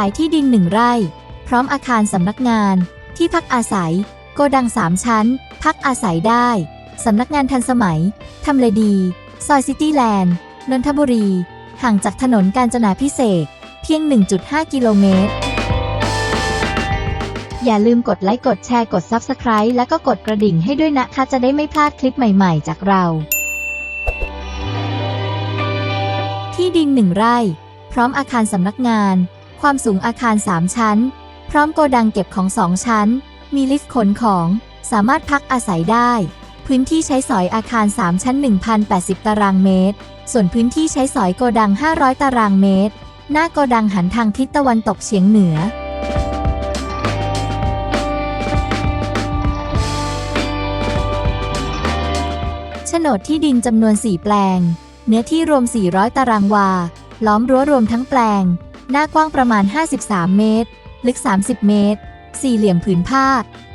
ายที่ดินหนึ่งไร่ พร้อมอาคารสำนักงาน ที่พักอาศัย โกดังสามชั้น พักอาศัยได้สำนักงานทันสมัย ทำเลดี ซอยซิตี้แลนด์ นนทบุรี ห่างจากถนนกาญจนาพิเศษ เพียง 1.5 กิโลเมตร อย่าลืมกดไลค์ กดแชร์ กด Subscribe แล้วก็กดกระดิ่งให้ด้วยนะคะจะได้ไม่พลาดคลิปใหม่ๆ จากเรา ที่ดินหนึ่งไร่ พร้อมอาคารสำนักงาน ความสูงอาคาร 3 ชั้น พร้อมโกดังเก็บของ 2 ชั้น มีลิฟต์ขนของ สามารถพักอาศัยได้ พื้นที่ใช้สอยอาคาร 3 ชั้น 1,080 ตารางเมตร ส่วนพื้นที่ใช้สอยโกดัง 500 ตารางเมตร หน้าโกดังหันทางทิศตะวันตกเฉียงเหนือโฉนดที่ดินจำนวน 4 แปลง เนื้อที่รวม 400 ตารางวา ล้อมรั้วรวมทั้งแปลง หน้ากว้างประมาณ 53 เมตร ลึก 30 เมตร สี่เหลี่ยมผืนผ้า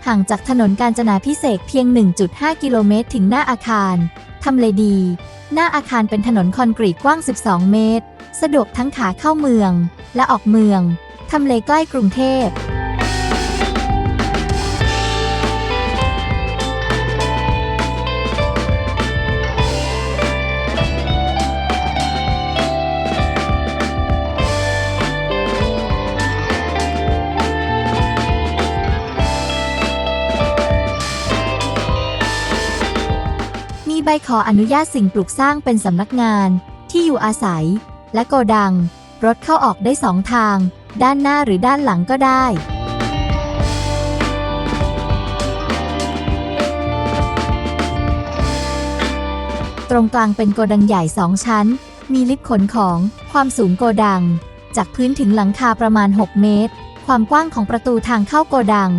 ห่างจากถนนกาญจนาพิเศษเพียง 1.5 กิโลเมตร ถึงหน้าอาคาร ทำเลดี หน้าอาคารเป็นถนนคอนกรีตกว้าง 12 เมตร สะดวกทั้งขาเข้าเมือง และออกเมือง ทำเลใกล้กรุงเทพ ใบขออนุญาตสิ่งปลูกสร้างเป็นสำนักงาน ที่อยู่อาศัย และโกดัง รถเข้าออกได้สองทาง ด้านหน้าหรือด้านหลังก็ได้ตรงกลางเป็นโกดังใหญ่สองชั้น มีลิฟต์ขนของ ความสูงโกดัง จากพื้นถึงหลังคาประมาณ 6 เมตร ความกว้างของประตูทางเข้าโกดัง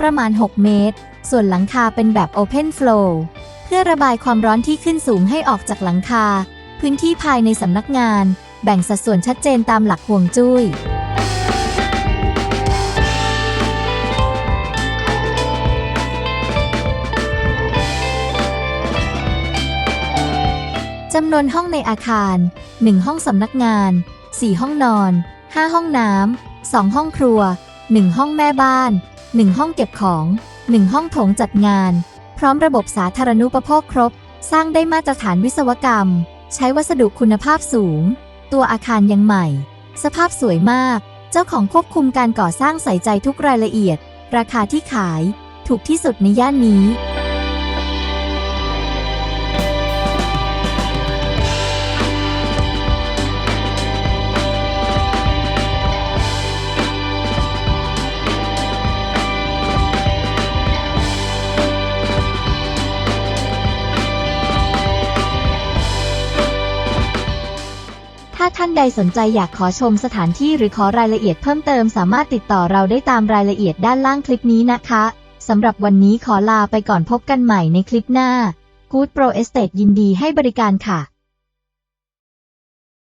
ประมาณ 6 เมตร ส่วนหลังคาเป็นแบบ Open Flow พื่อระบายความร้อนที่ขึ้นสูงให้ออกจากหลังคา พื้นที่ภายในสำนักงาน แบ่งสัดส่วนชัดเจนตามหลักห่วงจุ้ยจำนวนห้องในอาคาร 1 ห้องสำนักงาน 4 ห้องนอน 5 ห้องน้ำ 2 ห้องครัว 1 ห้องแม่บ้าน 1 ห้องเก็บของ 1 ห้องโถงจัดงาน พร้อมระบบสาธารณูปโภคครบ สร้างได้มาตรฐานวิศวกรรม ใช้วัสดุคุณภาพสูง ตัวอาคารยังใหม่ สภาพสวยมาก เจ้าของควบคุมการก่อสร้างใส่ใจทุกรายละเอียด ราคาที่ขาย ถูกที่สุดในย่านนี้ ท่านใดสนใจอยากขอชมสถานที่หรือขอรายละเอียดเพิ่มเติมสามารถติดต่อเราได้ตามรายละเอียดด้านล่างคลิปนี้นะคะสำหรับวันนี้ขอลาไปก่อนพบกันใหม่ในคลิปหน้า Good Pro Estate ยินดีให้บริการค่ะ